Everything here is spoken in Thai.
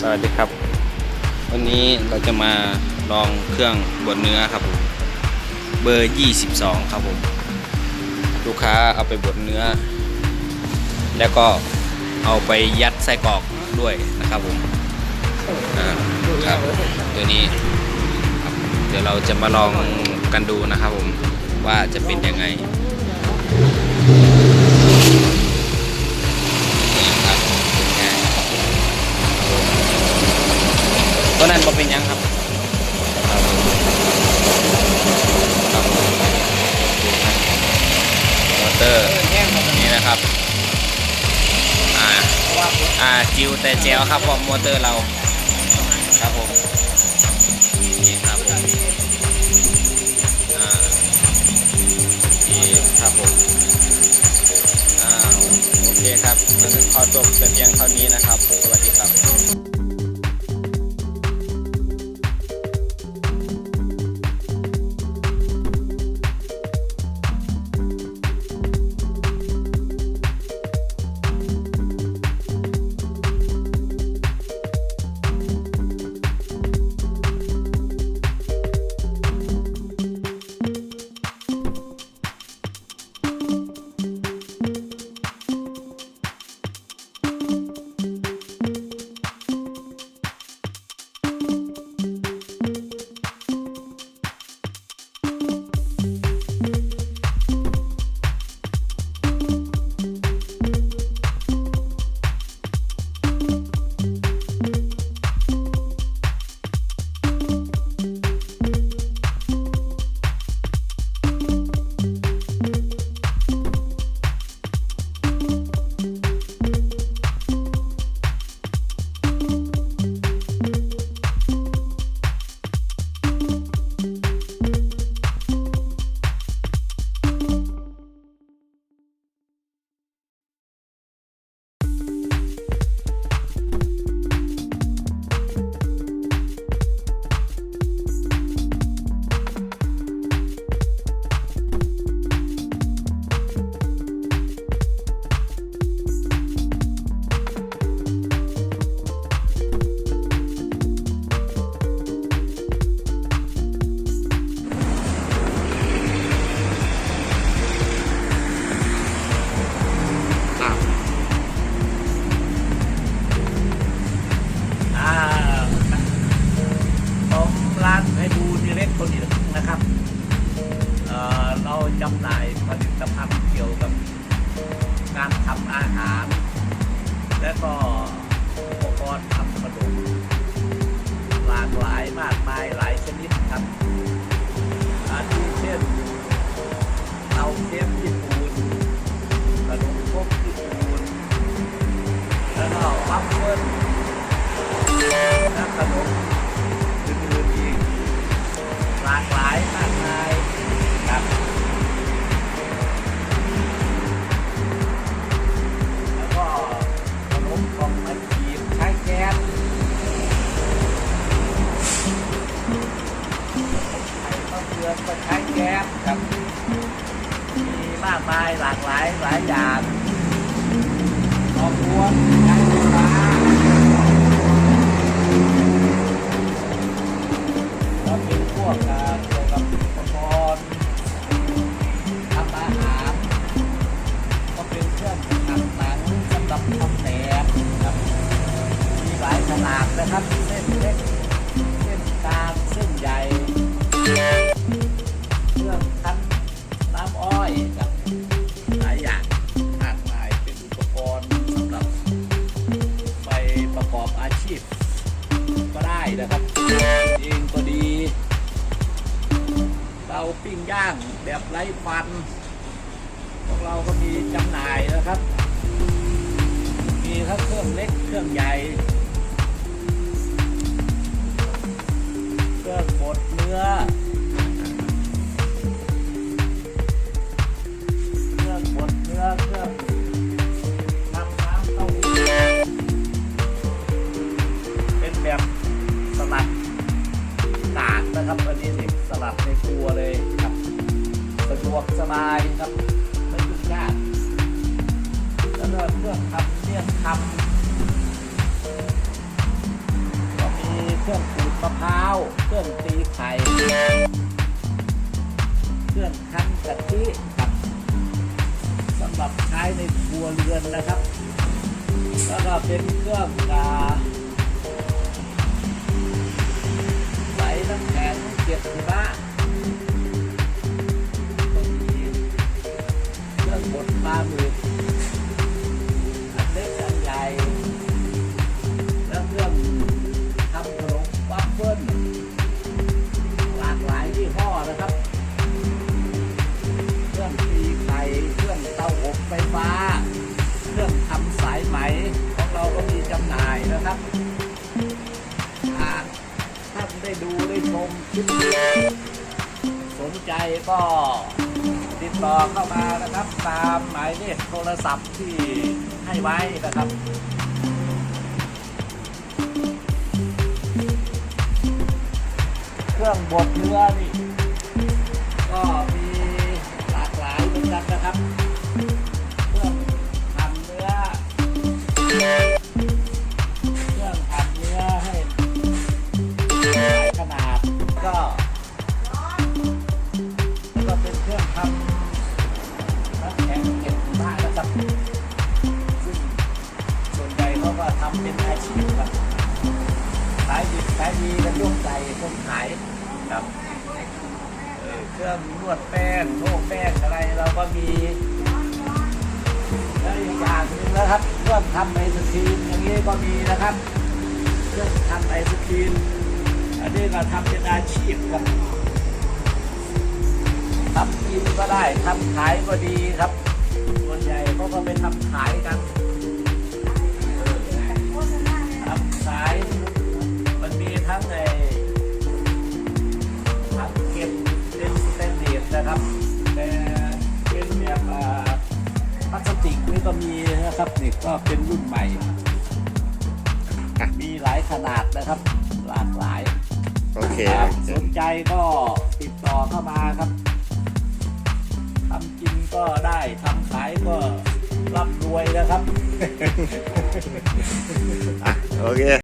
สวัสดีครับ วันนี้เราจะมาลองเครื่องบดเนื้อครับผมเบอร์ 22 ครับผม ลูกค้าเอาไปบดเนื้อ แล้วก็เอาไปยัดไส้กรอกด้วยนะครับผมอ่าครับตัวนี้ครับเดี๋ยวเราจะมาลองกันดูนะครับผมว่าจะเป็นยังไง ตัวนั้นบ่เป็นหยังครับครับมอเตอร์นี่นะครับอ่าอ่าจิวแต่แจวครับผมมอเตอร์เราครับผมนี่ครับผมอ่านี่ครับผมอ่าโอเคครับงั้นขอจบแต่เพียงเท่านี้นะครับ สวัสดีครับ ล็กคนนี้นะครับเเราจำหน่ายผลิตภัณฑ์เกี่ยวกับการทำอาหาร และก็อุปกรณ์ทำขนมหลากหลายมากมายหลายชนิดครับอาทิเช่นเตาเชฟญี่ปุ่นขนมครกญี่ปุ่นแล้วก็วัฟเฟิลและขนม ข้าวเปลือกก็ใช้แก๊สครับ มีมากมายหลากหลายหลายอย่างออกรวมใช้ไฟฟ้าแล้วเป็นพวกนเกี่ยวกับอุปกรณ์ทำอาหารก็เป็นเครื่องหั่นหนังสำหรับทำแหนมครับ มีหลายขนาดนะครับเส้นเล็กเส้นกลางเส้นใหญ่เนะครับเองก็ดีเตาปิ้งย่างแบบไร้ควันพวกเราก็มีจำหน่ายนะครับ มีทั้งเครื่องเล็กเครื่องใหญ่ เครื่องบดเนื้อ สลัวเลยครับสะดวกสบายครับไม่ยุ่งยากแล้วก็เครื่องทำเนี่ยทำก็มีเครื่องขูดมะพร้าวเครื่องตีไข่เครื่องคั้นกะทิครับสำหรับใช้ในครัวเรือนนะครับ แล้วก็เป็นเครื่องกาใส่น้ำแข็งเก็บหิมะ ปลาหมึกอันเล็กอันใหญ่ แล้วเครื่องทำขนมวัฟเฟิลหลากหลายยี่ห้อนะครับ เครื่องตีไข่เครื่องเตาอบไฟฟ้า เครื่องทำสายไหมของเราก็มีจำหน่ายนะครับหากท่านได้ดูได้ชมคลิปสนใจก็ ติดต่อเข้ามานะครับ ตามหมายเลขโทรศัพท์ที่ให้ไว้นะครับเครื่องบดเนื้อนี่ ขายดิบขายดีกันยกใจคนขายครับเอ่อเครื่องนวดแป้งโม่แป้งอะไรเราก็มีแล้วอีกอย่างหนึงนะครับเครื่องทำไอศครีมอย่างนี้ก็มีนะครับเครื่องทำไอศครีมอันนี้ก็ทำเป็นอาชีพครับทำกินก็ได้ทำขายก็ดีครับส่วนใหญ่เขาก็ไปทำขายกัน ทำขาย มันมีทั้งไอถังเก็บเป็นสแตนเลสนะครับแต่เป็นแบบอ่าพลาสติกนี่ก็มีนะครับนี่ก็เป็นรุ่นใหม่ มีหลายขนาดนะครับ หลากหลายโอเคครับสนใจก็ติดต่อเข้ามาครับทำกินก็ได้ทำขายก็ร่ำรวยนะครับ โอเค